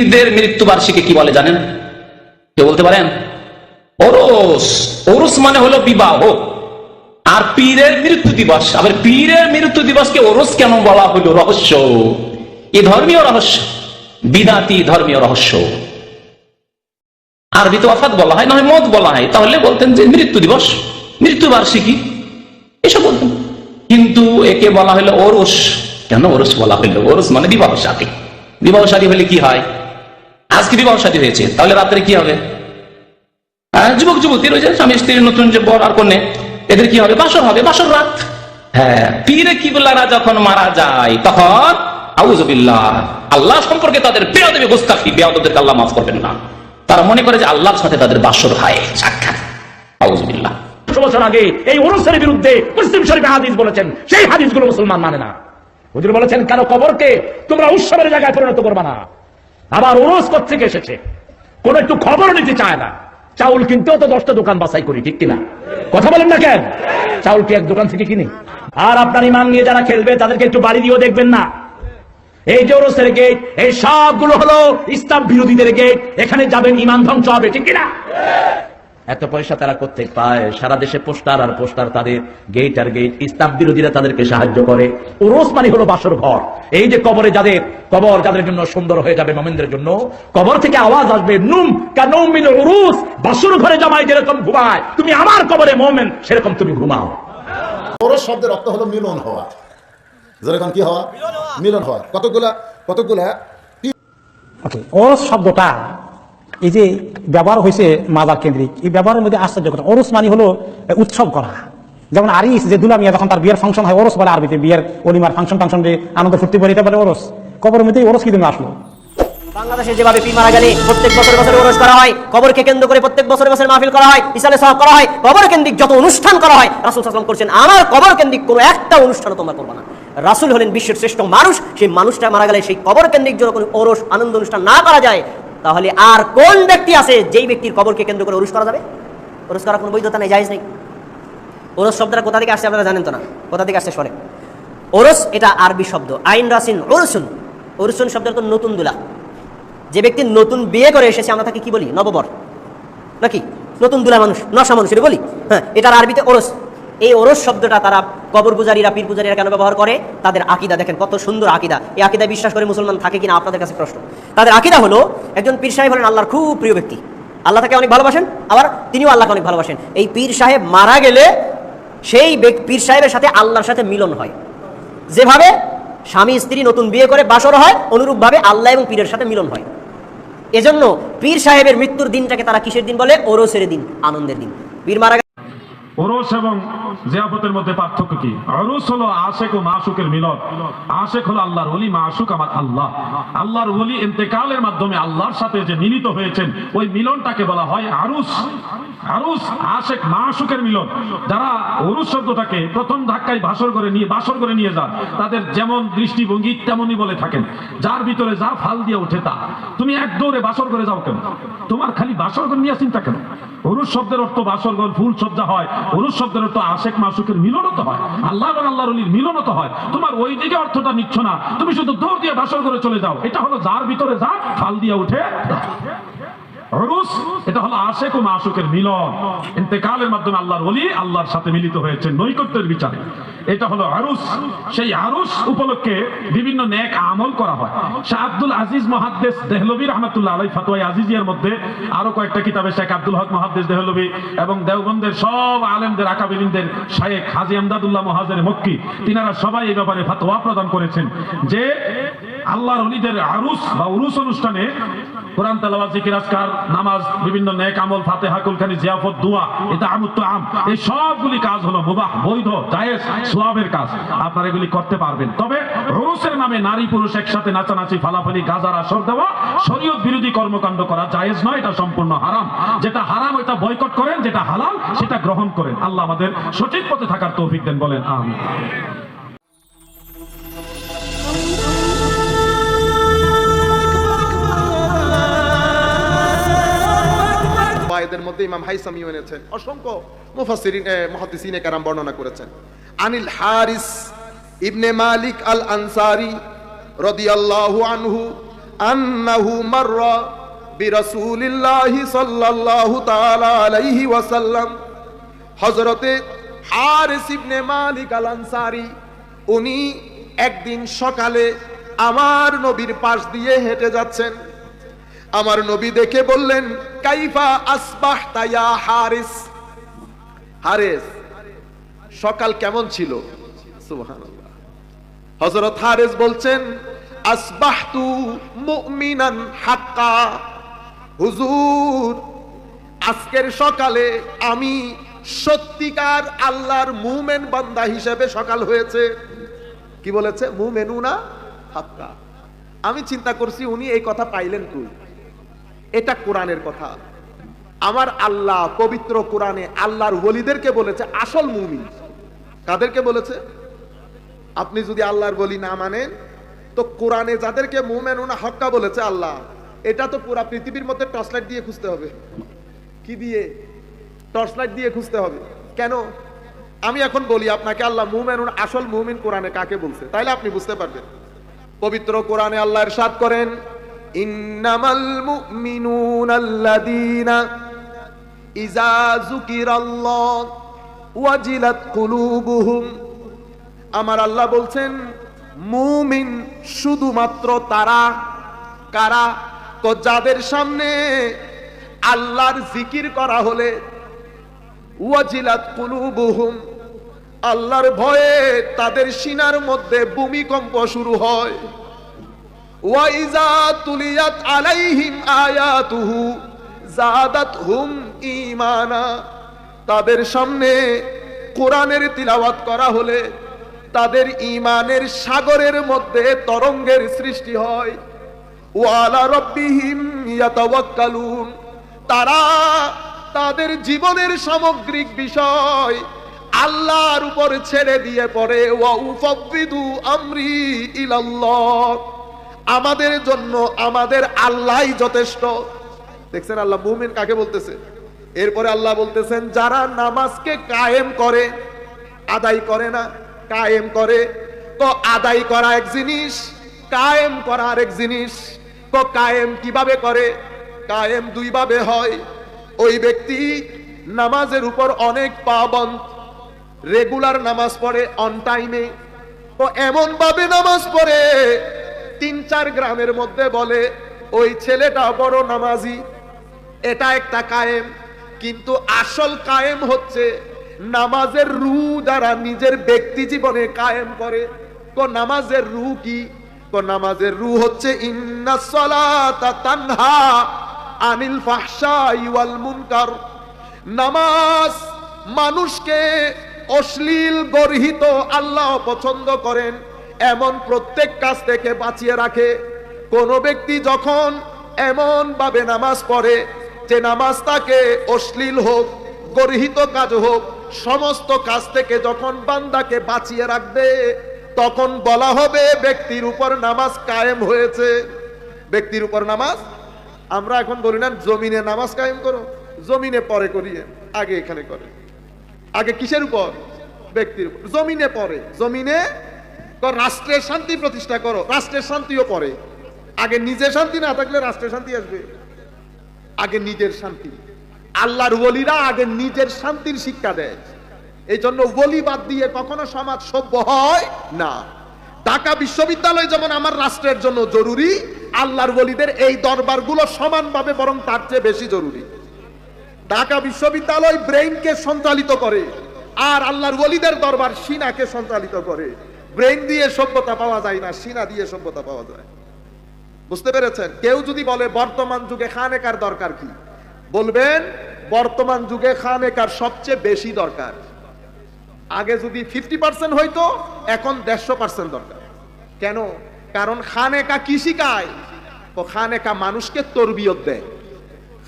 পীরদের মৃত্যুবার্ষিকী কি বলে জানেন? কে বলতে পারেন? ওরস। ওরস মানে হলো বিবাহ। আর পীরের মৃত্যু দিবস। আবার পীরের মৃত্যু দিবসকে ওরস কেন বলা হলো? রহস্য। এ ধর্মীয় রহস্য। বিদাতি ধর্মীয় রহস্য। আরবিতে অফাত বলা হয় নয় মত বলা হয়। তাহলে বলতেন যে মৃত্যু দিবস, মৃত্যু বার্ষিকী, এসব বলতেন। কিন্তু একে বলা হলো ওরস। কেন ওরস বলা হলো? ওরস মানে বিবাহ সাথী। বিবাহ সাথী হলে কি হয়? আজকে বিবাহ সাথী হয়েছে তাহলে রাত্রে কি হবে? হ্যাঁ, যুবক যুবতীর ওই যে স্বামী স্ত্রীর নতুন যে বর আর কন্যা এদের কি হবে? বাসর হবে বাসর রাত। হ্যাঁ পীরে কিবলারা যখন মারা যায় তখন আল্লাহ সম্পর্কে তাদের বেয়াদবি গোস্তাফি বেয়াদবদেরকে আল্লাহ মাফ করবেন না। তারা মনে করে যে আল্লাহর সাথে তাদের বাসর হয় সাক্ষাৎ। আউজবিল্লাহ বছর আগে এই ওরসের বিরুদ্ধে মুসলিম শরীফে হাদিস বলেছেন সেই হাদিসগুলো মুসলমান মানে না। হুজুর বলেছেন কেন কবরকে তোমরা উৎসবের জায়গায় পরিণত করবে না? আবার ওরস থেকে এসেছে? কোন একটু খবর নিতে চায় না। চাউল কিনতেও তো দশটা দোকান বাছাই করি, ঠিক কিনা? কথা বলেন না কেন? চাউল কি এক দোকান থেকে কিনি? আর আপনার ইমান নিয়ে যারা খেলবে, তাদেরকে একটু বাড়ি দিয়েও দেখবেন না। এই যে ওরসের গেট এই সবগুলো হলো ইসলাম বিরোধীদের গেট এখানে যাবেন ইমান ধ্বংস হবে, ঠিক কিনা? এত পয়সা তারা করতে পায়। সারা দেশে পোস্টার আর পোস্টার তাদের গেট আর গেট ইসলাম বিরোধীরা তাদেরকে সাহায্য করে। ওরস মানে হলো বাসর ঘর। এই যে কবরে যাদের কবর যাদের জন্য সুন্দর হয়ে যাবে মোমেনদের জন্য কবর থেকে আওয়াজ আসবে নুম কানুমিন উরুস বাসর ঘরে জামাই যেরকম ঘুমায় তুমি আমার কবরে মোমেন সেরকম তুমি ঘুমাও। ওরস শব্দের অর্থ হলো মিলন হওয়া। যেরকম কি হওয়া? মিলন হওয়া। কতগুলা? কতগুলা? ওরস শব্দটা এই যে ব্যবহার হয়েছে মাদার কেন্দ্রিক, এই ব্যবহারের মধ্যে আশ্চর্য কথা। ওরস মানে হলো উৎসব করা। যেমন আরিস, যে দুলামিয়া যখন তার বিয়ের ফাংশন হয়, ওরস বলে আরবিতে, বিয়ের অলিমার ফাংশন ফাংশন আনন্দ ফুর্তি বলে এটা বলে ওরস। কবরের মধ্যে ওরস কি আসলো? বাংলাদেশে যেভাবে পি মারা গেলে প্রত্যেক বছর বছর ওরস করা হয়, কবরকে কেন্দ্র করে প্রত্যেক বছর বছর মাহফিল করা হয় ইসালে সব করা হয়, কবর কেন্দ্রিক যত অনুষ্ঠান করা হয়, রাসুল সাসলাম করছেন, আমার কবর কেন্দ্রিক কোনো একটা অনুষ্ঠান তোমরা করব না। রাসুল হলেন বিশ্বের শ্রেষ্ঠ মানুষ, সেই মানুষটা মারা গেলে সেই কবর কেন্দ্রিক যদি কোনো ওরস, আনন্দ অনুষ্ঠান না করা যায় তাহলে আর কোন ব্যক্তি আছে যেই ব্যক্তির কবরকে কেন্দ্র করে ওরস করা যাবে? ওরস করার কোনো বৈধতা নেই, জায়জ নেই। ওরস শব্দটা কোথা থেকে আসছে আপনারা জানেন তো না? কোথা থেকে আসছে শোনেন। ওরস এটা আরবি শব্দ। আইন রাসিন, ওরসুন। ওরসুন শব্দের তো নতুন দুলা। যে ব্যক্তি নতুন বিয়ে করে এসেছে, আমরা তাকে কি বলি? নববর। নাকি? নতুন দুলা মানুষ, নশা মানুষ, এটা বলি? হ্যাঁ এটার আরবিতে ওরস। এই ওরস শব্দটা তারা কবর পূজারীরা পীর পূজারীরা কেন ব্যবহার করে? তাদের আকিদা, দেখেন কত সুন্দর আকিদা। এই আকিদায় বিশ্বাস করে মুসলমান থাকে কিনা আপনাদের কাছে প্রশ্ন। তাদের আকিদা হলো, একজন পীর সাহেব হলেন আল্লাহর খুব প্রিয় ব্যক্তি। আল্লাহ তাকে অনেক ভালোবাসেন, আবার তিনিও আল্লাহকে অনেক ভালোবাসেন। এই পীর সাহেব মারা গেলে সেই পীর সাহেবের সাথে আল্লাহর সাথে মিলন হয়। যেভাবে স্বামী, স্ত্রী নতুন বিয়ে করে বাসর হয়, অনুরূপভাবে আল্লাহ এবং পীরের সাথে মিলন হয়। এজন্য পীর সাহেবের মৃত্যুর দিনটাকে তারা কিসের দিন বলে? ওরসের দিন, আনন্দের দিন। পীর মারা ওরস এবং জিয়াফতের মধ্যে পার্থক্য কি? অরুস হলো আশেক ও মাসুকের মিলন। আশেক হলো আল্লাহর ওলি মাসুক আমার আল্লাহ। আল্লাহর ওলি ইন্তেকালের মাধ্যমে আল্লাহর সাথে যে মিলিত হয়েছেন, ওই মিলনটাকে বলা হয় আরুস। আরুস, আশেক মাসুকের মিলন। যারা অরুস শব্দটাকে প্রথম ধাক্কায় ভাসর করে নিয়ে বাসর করে নিয়ে যান, তাদের যেমন দৃষ্টিভঙ্গি তেমনই বলে থাকেন। যার ভিতরে যা ফাল দিয়ে ওঠে তা। তুমি এক দৌড়ে বাসর করে যাও কেন? তোমার খালি বাসর করে নিয়ে চিন্তা কেন? অরুষ শব্দের অর্থ বাসরগণ ফুল, সজ্জা হয়। অরুষ শব্দের অর্থ আশেক মাসুকের মিলনত হয়। আল্লাহ এবং আল্লাহর অলির মিলনত হয়। তোমার ওই দিকে অর্থটা নিচ্ছ না। তুমি শুধু দৌড় দিয়ে ভাষণ করে চলে যাও। এটা হলো যার ভিতরে যা ফাল দিয়ে উঠে এটা হলো আশেক ও মাসুকের মিলন। ইন্তেকালের মাধ্যমে আল্লাহর আল্লাহর সাথে মিলিত হয়েছে নৈকট্যের বিচারে। এটা হলো আরুস। সেই আরুস উপলক্ষে বিভিন্ন নেক আমল করা হয়। শাহ আব্দুল আজিজ দেহলবী রহমতুল্লাহ আলাই ফাতোয়াই আজিজিয়ার মধ্যে আরও কয়েকটা কিতাবে শেখ আব্দুল হক মহাদ্দেস দেহলবী এবং দেওবন্দের সব আলেমদের, আকাবিলিনদের হাজি আমদাদুল্লাহ মহাজের মক্কি, তিনারা সবাই এই ব্যাপারে ফাতোয়া প্রদান করেছেন যে আল্লাহর অলিদের আরুস বা উরুস অনুষ্ঠানে কোরআন তেলাওয়াত, জিকির, আজকার, নামাজ, বিভিন্ন নেক আমল, ফাতেহা, কুলখানি, জিয়াফত, দোয়া এটা আমুত আম এই সবগুলি কাজ হলো মুবাহ, বৈধ, জায়েজ, সোয়াবের কাজ। আপনারা এগুলি করতে পারবেন। তবে রুসের নামে নারী পুরুষ একসাথে নাচানাচি, ফালাফালি, গাজার আসর দেওয়া, শরীয়ত বিরোধী কর্মকাণ্ড করা জায়েজ নয়, এটা সম্পূর্ণ হারাম। যেটা হারাম এটা বয়কট করেন, যেটা হালাল, সেটা গ্রহণ করেন। আল্লাহ আমাদের সঠিক পথে থাকার তৌফিক দেন, বলেন, আমিন। এদের মধ্যে ইমাম হাইসামিও এনেছেন। অসংখ্য মুফাসসিরিন এ, মুহাদ্দিসিনে কারাম বর্ণনা করেছেন। আনিল হারিস ইবনে মালিক আল আনসারি রাদিয়াল্লাহু আনহু আন্নাহু মাররা বিরাসূলিল্লাহি সাল্লাল্লাহু তাআলা আলাইহি ওয়াসাল্লাম। হযরতে হারিস ইবনে মালিক আল আনসারী উনি একদিন সকালে আমার নবীর পাশ দিয়ে হেঁটে যাচ্ছেন। আমার নবী দেখে বললেন, কাইফা আসবাহ তাইয়া হারিস? হারেস, সকাল কেমন ছিল? হযরত হারেস বলছেন, আসবাহতু মুমিনান হাক্কা। হুজুর, আজকের সকালে আমি সত্যিকার আল্লাহর মুমেন বান্দা হিসেবে সকাল হয়েছে। কি বলেছে? মুমেনুনা হাক্কা। আমি চিন্তা করছি, উনি এই কথা পাইলেন কই? এটা কোরআনের কথা। আমার আল্লাহ পবিত্র কোরআনে আল্লাহর ওলিদেরকে বলেছে, আসল মুমিন। কাদেরকে বলেছে? আপনি যদি আল্লাহর বলি না মানেন, তো কোরআনে যাদেরকে মুমেনুনা হক্কা বলেছে আল্লাহ। এটা তো পুরা পৃথিবীর মধ্যে টর্চলাইট দিয়ে খুঁজতে হবে। কি দিয়ে? টর্চলাইট দিয়ে খুঁজতে হবে। কেন? আমি এখন বলি আপনাকে, আল্লাহ মুমেনুন আসল মুমিন কোরআনে কাকে বলছে? তাইলে আপনি বুঝতে পারবেন। পবিত্র কোরআনে আল্লাহ ইরশাদ করেন ইন্নামাল মুমিনুনা আল্লাযীনা ইযা যুকিরাল্লাহ ওয়াজিলাত কুলুবুহুম। আমার আল্লাহ বলছেন, মুমিন শুধুমাত্র তারা, কারা? তো যাদের সামনে আল্লাহর জিকির করা হলে, ওয়াজিলাত কুলুবুহুম, আল্লাহর ভয়ে তাদের সিনার মধ্যে ভূমিকম্প শুরু হয়। জাদাতহুম ঈমানা। তাদের সামনে কোরআনের তিলাওয়াত করা হলে তাদের ইমানের সাগরের মধ্যে তরঙ্গের সৃষ্টি হয়। ওয়ালা রব্বিহিম ইয়াতাওয়াক্কালুন। তারা তাদের জীবনের সামগ্রিক বিষয় আল্লাহর উপর ছেড়ে দিয়ে পড়ে। ওয়া উফাব্বিদু আমরি ইলাল্লাহ। আমাদের জন্য আমাদের আল্লাহই যথেষ্ট। দেখছেন আল্লাহ মুমিন কাকে বলতেছে? এরপরে আল্লাহ বলতেছেন, যারা নামাজকে কায়েম করে, আদায় করে না, কায়েম করে, তো আদায় করা এক জিনিস, কায়েম করা আরেক জিনিস, তো কায়েম কীভাবে করে? কায়েম দুইভাবে হয়। ওই ব্যক্তি নামাজের উপর অনেক পাবন রেগুলার নামাজ পড়ে অন টাইমে তো এমন ভাবে নামাজ পড়ে তিন চার গ্রামের মধ্যে বলে, ওই ছেলেটা বড় নামাজি। এটা একটা কায়েম, কিন্তু আসল কায়েম হচ্ছে নামাজের রু দ্বারা নিজের ব্যক্তি জীবনে কায়েম করে। তো নামাজের রু কি? তো নামাজের রু হচ্ছে আনিল ওয়াল মুনকার। নামাজ মানুষকে অশ্লীল গর্হিত আল্লাহ পছন্দ করেন। এমন প্রত্যেক কাজ থেকে বাঁচিয়ে রাখে। কোন ব্যক্তি যখন এমন ভাবে নামাজ পড়ে, যে নামাজ তাকে অশ্লীল হোক, গর্হিত কাজ হোক, সমস্ত কাজ থেকে যখন বান্দাকে বাঁচিয়ে রাখবে, তখন বলা হবে ব্যক্তির উপর নামাজ কায়েম হয়েছে। ব্যক্তির উপর নামাজ? আমরা এখন বলি, না, জমিনে নামাজ কায়েম করো, জমিনে পরে করিয়ে আগে এখানে করে আগে কিসের উপর? ব্যক্তির উপর। জমিনে পরে। জমিনে রাষ্ট্রের শান্তি প্রতিষ্ঠা করো রাষ্ট্রের শান্তিও পরে আগে নিজের শান্তি না থাকলে রাষ্ট্রের শান্তি আসবে। আগে নিজের শান্তি। আল্লাহর ওলিরা আগে নিজের শান্তির শিক্ষা দেয়। এই জন্য ওলি বাদ দিয়ে কখনো সমাজ সভ্য হয় না। ঢাকা বিশ্ববিদ্যালয় যেমন আমার রাষ্ট্রের জন্য জরুরি, আল্লাহর ওলিদের এই দরবারগুলো সমানভাবে বরং তার চেয়ে বেশি জরুরি। ঢাকা বিশ্ববিদ্যালয় ব্রেইনকে সঞ্চালিত করে, আর আল্লাহর ওলিদের দরবার সিনাকে সঞ্চালিত করে। ব্রেইন দিয়ে সভ্যতা পাওয়া যায় না সিনা দিয়ে সভ্যতা পাওয়া যায়। বুঝতে পেরেছেন? কেউ যদি বলে, বর্তমান যুগে খানেকার দরকার কি? বলবেন, বর্তমান যুগে খানেকার সবচেয়ে বেশি দরকার। আগে যদি ফিফটি পার্সেন্ট হইতো, এখন দেড়শো পার্সেন্ট দরকার। কেন? কারণ খানেকা কি শিখায়? তো খানেকা মানুষকে তরবিয়ত দেয়।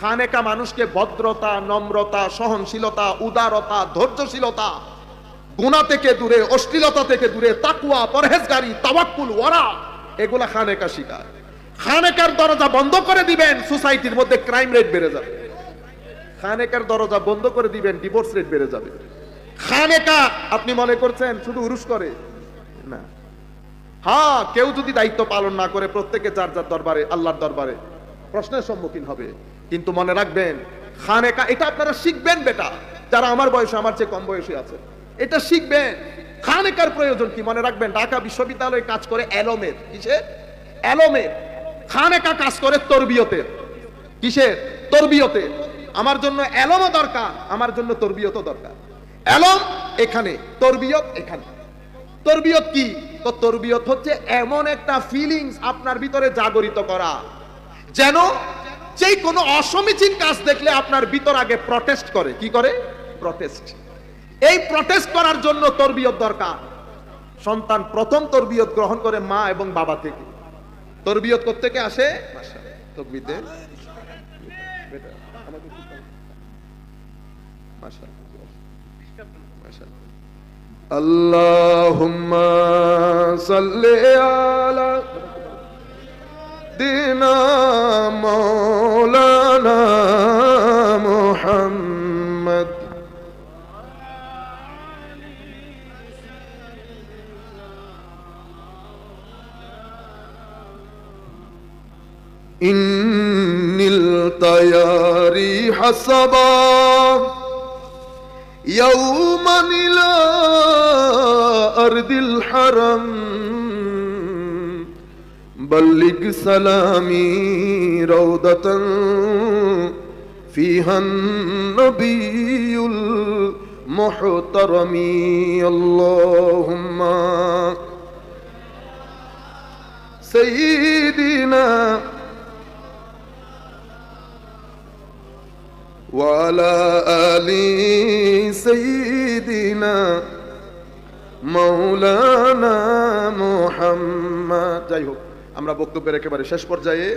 খানেকা মানুষকে ভদ্রতা, নম্রতা, সহনশীলতা, উদারতা, ধৈর্যশীলতা গুণা থেকে দূরে, অশ্লীলতা থেকে দূরে তাকুয়া পরহেজগারি, তাওয়াক্কুল, ওয়ারা, এগুলা খানেকা শিখায় খানেকার দরজা বন্ধ করে দিবেন, সোসাইটির মধ্যে ক্রাইম রেট বেড়ে যাবে। খানেকার দরজা বন্ধ করে দিবেন, ডিভোর্স রেট বেড়ে যাবে। খানেকা, আপনি মনে করছেন শুধু উরুস করে? না। হ্যাঁ কেউ যদি দায়িত্ব পালন না করে প্রত্যেকে যার যার দরবারে, আল্লাহর দরবারে, প্রশ্নের সম্মুখীন হবে। কিন্তু মনে রাখবেন, খানেকা, এটা আপনারা শিখবেন বেটা, যারা আমার বয়সে, আমার চেয়ে কম বয়সী আছে। এটা শিখবেন। খানেকার প্রয়োজন কি মনে রাখবেন? ঢাকা বিশ্ববিদ্যালয়ে কাজ করে অ্যালোমের। কিসে অ্যালোমের। খানেকা কাজ করে তরবিয়তের। কিসের? তরবিয়তে আমার জন্য অ্যালমও দরকার, আমার জন্য তরবিয়তও দরকার। অ্যালম এখানে, তরবিয়ত এখানে। তরবিয়ত কি? তো তরবিয়ত হচ্ছে এমন একটা ফিলিংস আপনার ভিতরে জাগরিত করা। যেন যে কোনো অসমীচীন কাজ দেখলে আপনার ভিতর আগে প্রটেস্ট করে। কি করে? প্রটেস্ট এই প্রটেস্ট করার জন্য তরবিয়ত দরকার সন্তান প্রথম তরবিয়ত গ্রহণ করে মা এবং বাবা থেকে তরবিয়ত আসে একটু দাও। মাশাআল্লাহ। মাশাআল্লাহ। আল্লাহুম্মা সাল্লি আলা দিনা الطياري حسبا يوما إلى أرض الحرم. بلغ سلامي روضة فيها النبي المحترم. اللهم سيدنا وعلى آل سيدنا মৌলানা মোহাম্মদ যাই হোক আমরা বক্তব্যের একেবারে শেষ পর্যায়ে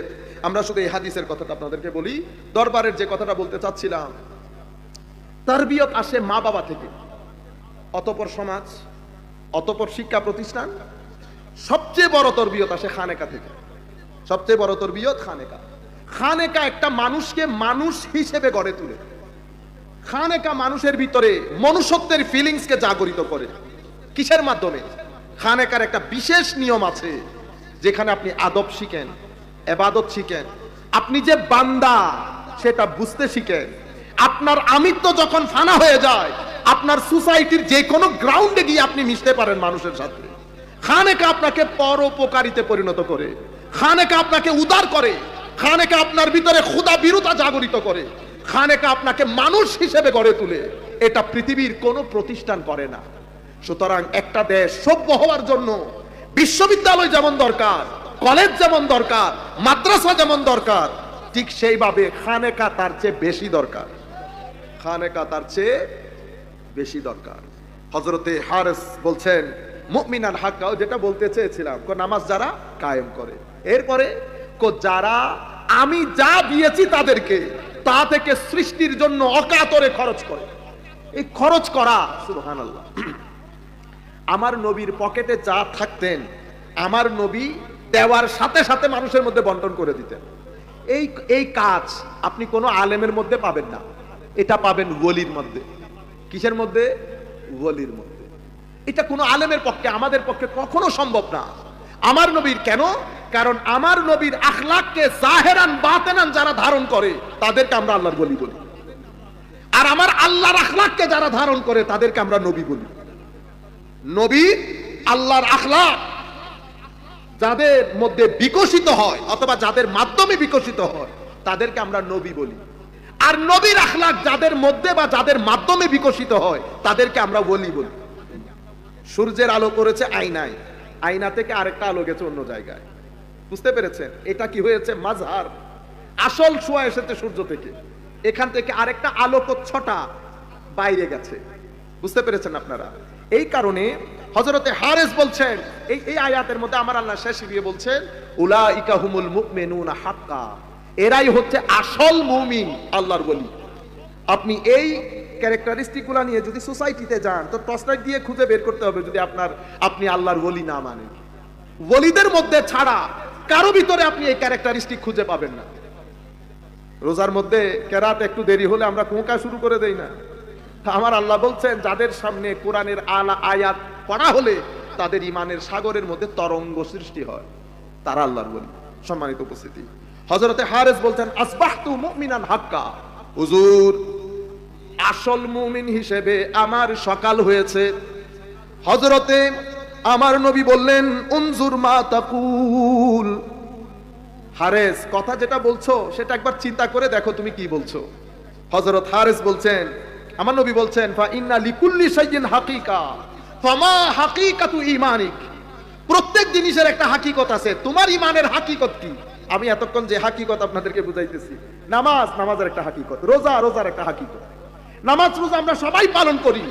আমরা শুধু এই হাদিসের কথাটা আপনাদেরকে বলি দরবারের যে কথাটা বলতে চাচ্ছিলাম তারবিয়ত আসে মা বাবা থেকে অতপর সমাজ অতপর শিক্ষা প্রতিষ্ঠান সবচেয়ে বড় তরবিয়ত আসে খানেকা থেকে সবচেয়ে বড় তরবিয়ত খানেকা খানেকা একটা মানুষকে মানুষ হিসেবে গড়ে তুলে। খানেকা মানুষের ভিতরে মনুষ্যত্বের ফিলিংসকে জাগরিত করে। কিসের মাধ্যমে? খানেকার একটা বিশেষ নিয়ম আছে, যেখানে আপনি আদব শিখেন, এবাদত শিখেন। আপনি যে বান্দা, সেটা বুঝতে শিখেন। আপনার আমিত্ব যখন ফানা হয়ে যায়, আপনার সোসাইটির যে কোনো গ্রাউন্ডে গিয়ে আপনি মিশতে পারেন মানুষের সাথে। খানেকা আপনাকে পরোপকারিতে পরিণত করে। খানেকা আপনাকে উদার করে। খানেকা আপনার ভিতরে ক্ষুদা বিরুতা জাগরিত করে, খানেকা আপনাকে মানুষ হিসেবে গড়ে তুলে। এটা পৃথিবীর কোনো প্রতিষ্ঠান করে না। সুতরাং একটা দেশ সভ্য হওয়ার জন্য বিশ্ববিদ্যালয় যেমন দরকার, কলেজ যেমন দরকার, মাদ্রাসা যেমন দরকার, ঠিক সেইভাবে খানেকা তার চেয়ে বেশি দরকার। খানেকা তার চেয়ে বেশি দরকার। হজরতে হারেস বলছেন মুমিনান হাক্কাও যেটা বলতে চেয়েছিলাম, নামাজ যারা কায়েম করে। এরপরে যারা, আমি যা দিয়েছি তাদেরকে, তা থেকে সৃষ্টির জন্য অকাতরে খরচ করে। এই খরচ করা, সুবহানাল্লাহ। আমার নবীর পকেটে যা থাকতেন, আমার নবী দেওয়ার সাথে সাথে মানুষের মধ্যে বন্টন করে দিতেন। এই এই কাজ আপনি কোনো আলেমের মধ্যে পাবেন না। এটা পাবেন গলির মধ্যে। কিসের মধ্যে? ওলির মধ্যে। এটা কোনো আলেমের পক্ষে, আমাদের পক্ষে কখনো সম্ভব না। আমার নবীর কেন? কারণ আমার নবীর আখলাককে জাহেরান, বাতেনান যারা ধারণ করে, তাদেরকে আমরা আল্লাহর বলি বলি। আর আমার আল্লাহর আখলাককে যারা ধারণ করে, তাদেরকে আমরা নবী বলি। নবী আল্লাহর আখলাক যাদের মধ্যে বিকশিত হয়, অথবা যাদের মাধ্যমে বিকশিত হয়, তাদেরকে আমরা নবী বলি। আর নবীর আখলাক যাদের মধ্যে বা যাদের মাধ্যমে বিকশিত হয়, তাদেরকে আমরা বলি বলি। সূর্যের আলো করেছে আয়নায়। আয়না থেকে আরেকটা আলো গেছে অন্য জায়গায়। বুঝতে পেরেছেন? এটা কি হয়েছে? মাঝহার। আসল শোয়া এসেছে সূর্য থেকে। এখান থেকে আরেকটা আলোকচ্ছটা বাইরে গেছে। বুঝতে পেরেছেন আপনারা? এই কারণে হজরতে হারেস বলছেন, এই এই আয়াতের মধ্যে আমার আল্লাহ শেষ দিয়ে বলছেন উলা ইকাহুমুল মুমিনুনা হাক্কা। এরাই হচ্ছে আসল মুমিন, আল্লাহর বলি আপনি এই ক্যারেক্টারিস্টিকগুলা নিয়ে যদি সোসাইটিতে যান, তো টসলাইট দিয়ে খুঁজে বের করতে হবে যদি আপনার, আপনি আল্লাহর ওলি না মানেন। ওলিদের মধ্যে ছাড়া কারও ভিতরে আপনি এই ক্যারেক্টারিস্টিক খুঁজে পাবেন না। রোজার মধ্যে কেরাত একটু দেরি হলে আমরা কোঁকা শুরু করে দেই না। আমার আল্লাহ বলছেন, যাদের সামনে কোরআনের আলা আয়াত পড়া হলে তাদের ইমানের সাগরের মধ্যে তরঙ্গ সৃষ্টি হয়। তারা আল্লাহর বলি, সম্মানিত উপস্থিতি। হজরতে হারেস বলছেন, আসবাহতু মুমিনান হাক্কা। হুজুর, আসল মুমিন হিসেবে আমার সকাল হয়েছে। হজরতে আমার নবী বললেন, উনজুর মা তাকুল। হারেস, কথা যেটা বলছো, সেটা একবার চিন্তা করে দেখো তুমি কি বলছো। হজরত হারেস বলছেন, আমার নবী বলছেন, ফা ইন্না লিকুল্লি শাইইন হাকিকা। ফামা হাকিকাতু ঈমানিক? প্রত্যেক জিনিসের একটা হাকিকত আছে। তোমার ইমানের হাকিকত কি? আমি এতক্ষণ যে হাকিকত আপনাদেরকে বুঝাইতেছি, নামাজ, নামাজের একটা হাকিকত, রোজা, রোজার একটা হাকিকত। নামাজ, রোজা আমরা সবাই পালন করি,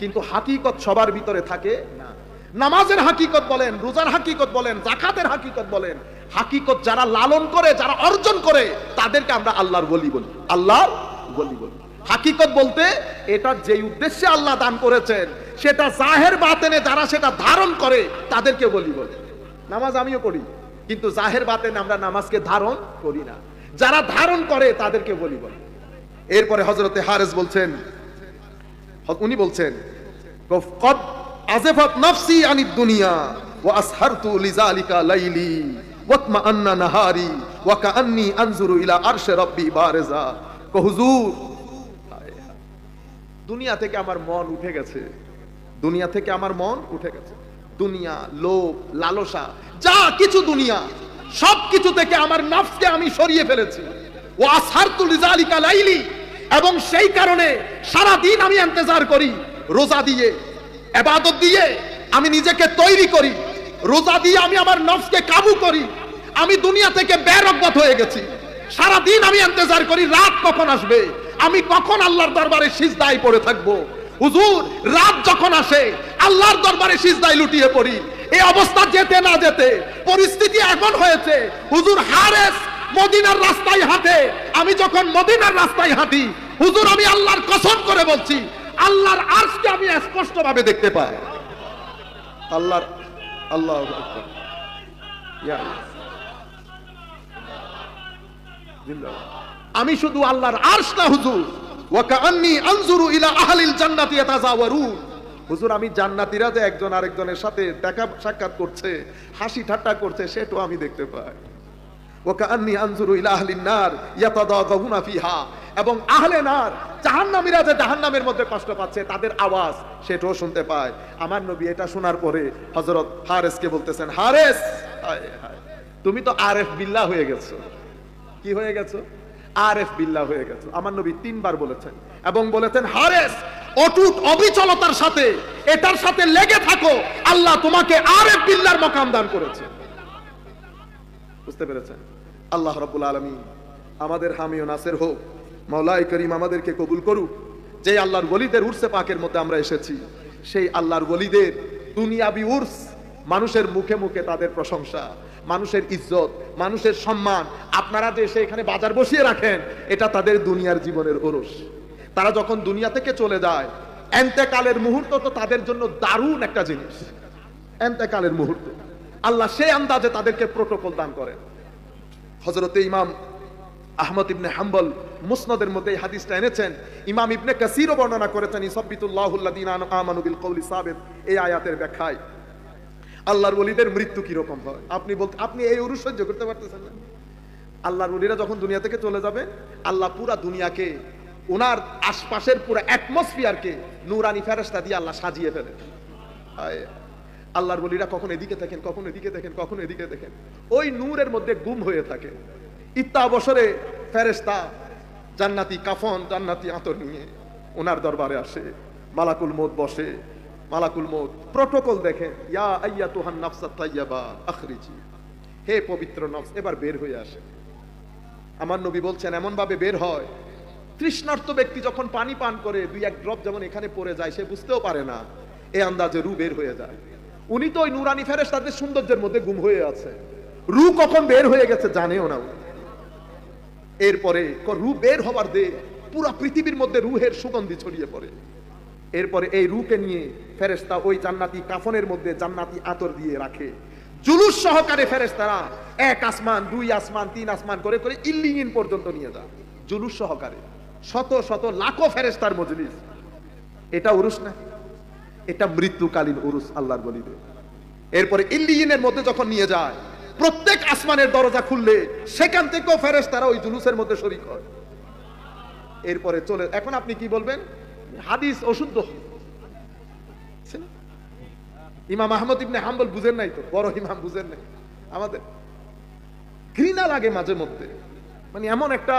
কিন্তু হাকিকত সবার ভিতরে থাকে না। নামাজের হাকিকত বলেন, রোজার হাকিকত বলেন জাকাতের হাকিকত বলেন। হাকিকত যারা লালন করে, যারা অর্জন করে, তাদেরকে আমরা আল্লাহর বলি বলি। আল্লাহর বলি বলি। হাকিকত বলতে এটা যেই উদ্দেশ্যে আল্লাহ দান করেছেন, সেটা জাহের বাতেনে যারা সেটা ধারণ করে, তাদেরকে বলি বলি। নামাজ আমিও করি কিন্তু জাহের বাতেনে আমরা নামাজকে ধারণ করি না। যারা ধারণ করে, তাদেরকে বলি বলি। এরপরে হজরতে হারেস বলছেন, উনি বলছেন আজেফাত নাফসি আনি দুনিয়া আসহারতু লিজালিকা লাইলি ওয়াতমা আন্না নাহারি ওয়া কাআন্নি আনজুরু ইলা রাব্বি বারেজা। কো হুজুর, দুনিয়া থেকে আমার মন উঠে গেছে। দুনিয়া থেকে আমার মন উঠে গেছে। দুনিয়া, লোভ, লালসা, যা কিছু দুনিয়া, সব কিছু থেকে আমার নফসকে আমি সরিয়ে ফেলেছি। ও আসহারতু লিজালিকা লাইলি এবং সেই কারণে সারা দিন আমি ইন্তজার করি, রোজা দিয়ে এবাদত দিয়ে আমি নিজেকে তৈরি করি। রোজা দিয়ে আমি আমার নফসকে কাবু করি। আমি দুনিয়া থেকে বেরকবত হয়ে গেছি। সারা দিন আমি ইন্তজার করি, রাত কখন আসবে? আমি কখন আল্লাহর দরবারে সিজদায় পড়ে থাকব? হুজুর, রাত যখন আসে, আল্লাহর দরবারে সিজদায় লুটিয়ে পড়ি। এই অবস্থা যেতে না যেতে পরিস্থিতি এমন হয়েছে, হুজুর হারেস মদিনার রাস্তায় হাঁটে। আমি যখন মদিনার রাস্তায় হাঁটি, হুজুর আমি আল্লাহর কসম করে বলছি আল্লাহর আর্শকে আমি স্পষ্ট ভাবে দেখতে পাই। আল্লাহর আল্লাহ আমি শুধু আল্লাহর আর্শ না হুজুর। ওয়াকান্নি আনজুরু ইলা আহলিল জান্নাতি হুজুর আমি জান্নাতীরা যে একজন আরেকজনের সাথে দেখা সাক্ষাৎ করছে হাসি ঠাট্টা করছে সেটাও আমি দেখতে পাই। ওয়াকান্নি আনজুরু ইলা আহলিন নার ফিহা। এবং আহলে নার, জাহান্নামীরা যে জাহান্নামের মধ্যে কষ্ট পাচ্ছে, তাদের আওয়াজ সেটাও শুনতে পায়। আমার নবী এটা শোনার পরে হযরত হারেসকে বলতেছেন, হারেস! তুমি তো আরেফ বিল্লাহ হয়ে গেছো। কি হয়ে গেছো? আরেফ বিল্লাহ হয়ে গেছো। আমার নবী তিনবার বলেছেন এবং বলেছেন, হারেস, অটুট অবিচলতার সাথে, এটার সাথে লেগে থাকো। আল্লাহ তোমাকে আরেফ বিল্লার মকাম দান করেছে। বুঝতে পেরেছেন? আল্লাহ রাব্বুল আলামিন আমাদের হামি ও নাসের হোক মাওলাই করিম আমাদেরকে কবুল করুক। যে আল্লাহর গলিদের উর্সে পাকের মধ্যে আমরা এসেছি, সেই আল্লাহর গলিদের দুনিয়াবি উর্স মানুষের মুখে মুখে তাদের প্রশংসা, মানুষের ইজ্জত, মানুষের সম্মান, আপনারা যে এসে এখানে বাজার বসিয়ে রাখেন, এটা তাদের দুনিয়ার জীবনের ওরস। তারা যখন দুনিয়া থেকে চলে যায়, এন্তেকালের মুহূর্ত তো তাদের জন্য দারুণ একটা জিনিস। এন্তেকালের মুহূর্ত। আল্লাহ সেই আন্দাজে তাদেরকে প্রোটোকল দান করেন। হজরতে ইমাম আহমদ ইবনে হাম্বল মুসনদের মধ্যে এই হাদিসটা এনেছেন। ইমাম ইবনে কাসিরও বর্ণনা করেছেন ইসাব্বিতুল্লাহুল্লাযিনা আমানু বিল কওলি সাবিত এই আয়াতের ব্যাখ্যায়। আল্লাহর ওলিদের মৃত্যু কীরকম হয়? আপনি বলতে আপনি এই উরু সহ্য করতে পারতেছেন না। আল্লাহর ওলিরা যখন দুনিয়া থেকে চলে যাবে, আল্লাহ পুরা দুনিয়াকে ওনার আশপাশের পুরো অ্যাটমসফিয়ারকে নূরানি ফেরেশতা দিয়ে আল্লাহ সাজিয়ে ফেলে। আল্লাহর বলিরা কখন এদিকে দেখেন, কখন এদিকে দেখেন, কখন এদিকে দেখেন। ওই নূরের মধ্যে গুম হয়ে থাকে। ইত্তা বছরে ফেরেস্তা জান্নাতি কাফন, জান্নাতি আতর নিয়ে ওনার দরবারে আসে, মালাকুল মত বসে, মালাকুল মত প্রটোকল দেখেন ইয়া আইয়া তুহান নাফসাত তাইয়াবা, আখরিজি, হে পবিত্র নফস, এবার বের হয়ে আসে। আমার নবী বলছেন এমন ভাবে বের হয়, তৃষ্ণার্ত ব্যক্তি যখন পানি পান করে, দুই এক ড্রপ যেমন এখানে পড়ে যায়, সে বুঝতেও পারে না, এ আন্দাজে রু বের হয়ে যায়। উনি তো ওই নুরানি ফেরেস তাদের সৌন্দর্যের মধ্যে গুম হয়ে আছে। রু কখন বের হয়ে গেছে জানেও না উনি। এরপরে রু বের হবার দে, পুরো পৃথিবীর মধ্যে রুহের সুগন্ধি ছড়িয়ে পড়ে। এরপরে এই রুকে নিয়ে ফেরেস্তা ওই জান্নাতি কাফনের মধ্যে জান্নাতি আতর দিয়ে রাখে। জুলুস সহকারে ফেরেস্তারা এক আসমান, দুই আসমান, তিন আসমান করে করে ইল্লিগিন পর্যন্ত নিয়ে যায়। জুলুস সহকারে। শত শত, লাখো ফেরেস্তার মজলিস। এটা উরুস না? এটা মৃত্যুকালীন উরুস আল্লাহর বলিবে এরপরে ইল্লিয়িনের মধ্যে যখন নিয়ে যায় প্রত্যেক আসমানের দরজা খুললে সেখান থেকেও ফেরেস তারা ওই জুলুসের মধ্যে শরিক হয়। এরপরে চলে, এখন আপনি কি বলবেন? হাদিস অশুদ্ধ? ইমাম আহমদ ইবনে হাম্বল বুঝেন নাই তো? বড় ইমাম বুঝেন নাই। আমাদের ঘৃণা লাগে মাঝে মধ্যে। মানে এমন একটা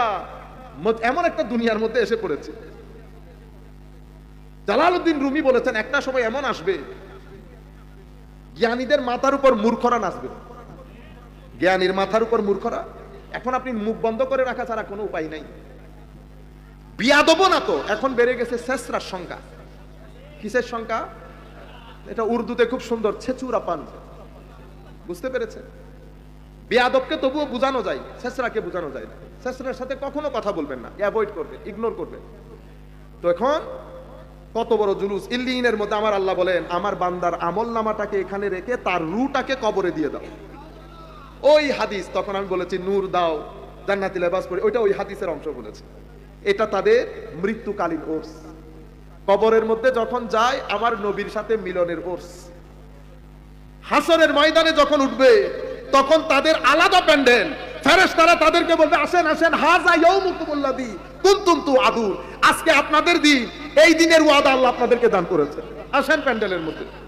এমন একটা দুনিয়ার মধ্যে এসে পড়েছে। জালালউদ্দিন রুমি বলেছেন, একটা সময় এমন আসবে, জ্ঞানীদের মাথার উপর মূর্খরা নাচবে। জ্ঞানীর মাথার উপর মূর্খরা এখন আপনি মুখ বন্ধ করে রাখা ছাড়া কোনো উপায় নাই। বিয়া দেবো না তো, এখন বেড়ে গেছে শেষরার সংখ্যা। কিসের সংখ্যা? এটা উর্দুতে খুব সুন্দর ছেচুরা পান বুঝতে পেরেছেন? বেয়াদবকে তবুও বোঝানো যায়, শেষরাকে বোঝানো যায় না। শেষরার সাথে কখনো কথা বলবেন না অ্যাভয়েড করবেন ইগনোর করবেন। তো এখন কত বড় জুলুস। ইল্লিনের মধ্যে আমার আল্লাহ বলেন, আমার বান্দার আমল নামাটাকে এখানে রেখে তার রুটাকে কবরে দিয়ে দাও। ওই হাদিস, তখন আমি বলেছি, নূর দাও, জান্নাতি লেবাস পরে। ওইটা ওই হাদিসের অংশ বলেছে। এটা তাদের মৃত্যুকালীন ওর্স। কবরের মধ্যে যখন যায়, আমার নবীর সাথে মিলনের ওর্স। হাসরের ময়দানে যখন উঠবে, তখন তাদের আলাদা প্যান্ডেল। ফেরেশ তারা তাদেরকে বলবে, আসেন আসেন, হাজা ইয়াউমুকুমুল্লাযী কুনতুম তুআদুন আজকে আপনাদের দিন, এই দিনের ওয়াদা আল্লাহ আপনাদেরকে দান করেছে। আসেন প্যান্ডেলের মধ্যে।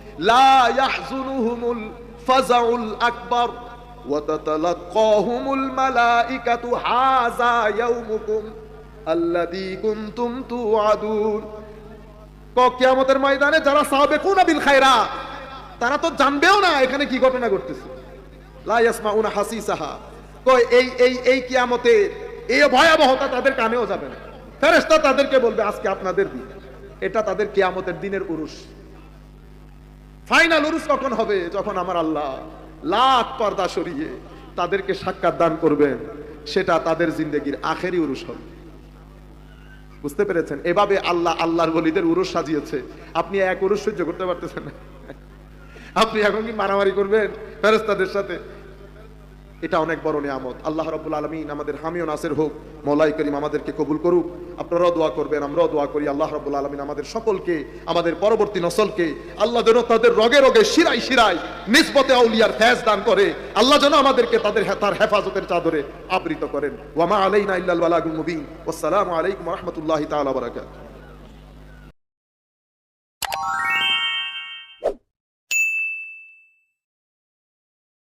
লা ইয়াহজুনুহুমুল ফাযাউল আকবার وتتلقاهم الملائكة هذا يومكم الذي كنتم توعدون কিয়ামতের ময়দানে যারা সাবেকুন বিল খায়রা তারা তো জানবেও না এখানে কি ঘটনা ঘটতেছে লা ইয়াসমাউনা হাসিসাহা কই এই এই এই কিয়ামতে এই ভয়াবহতা তাদের কানেও যাবে না ফেরেশতা তাদেরকে বলবে আজকে আপনাদের দিন এটা তাদের কিয়ামতের দিনের উরুস ফাইনাল উরুস কখন হবে যখন আমার আল্লাহ লাখ পর্দা সরিয়ে তাদেরকে সাক্ষাৎ দান করবেন, সেটা তাদের জিন্দগির আখেরই উরুস হবে। বুঝতে পেরেছেন? এভাবে আল্লাহ আল্লাহর বলিদের উরুস সাজিয়েছে। আপনি এক উরুস সহ্য করতে পারতেছেন না। আপনি এখন কি মারামারি করবেন ফেরস্তাদের সাথে? এটা অনেক বড় নিয়ামত। আল্লাহ রব্বুল আলমিন আমাদের হামিও নাসের হোক, মৌলাই করিম আমাদেরকে কবুল করুক। আপনারাও দোয়া করবেন, আমরাও দোয়া করি। আল্লাহ রব্বুল আলমিন আমাদের সকলকে, আমাদের পরবর্তী নসলকে, আল্লাহ যেন তাদের রগে রগে শিরাই শিরাই নিসবতে আউলিয়ার ফ্যাজ দান করে। আল্লাহ যেন আমাদেরকে তাদের তার হেফাজতের চাদরে আবৃত করেন। ওয়ামা আলাইনা ইল্লাল বালাগুল মুবিন। আসসালামু আলাইকুম রহমতুল্লাহ তাআলা বারাকাতুহু।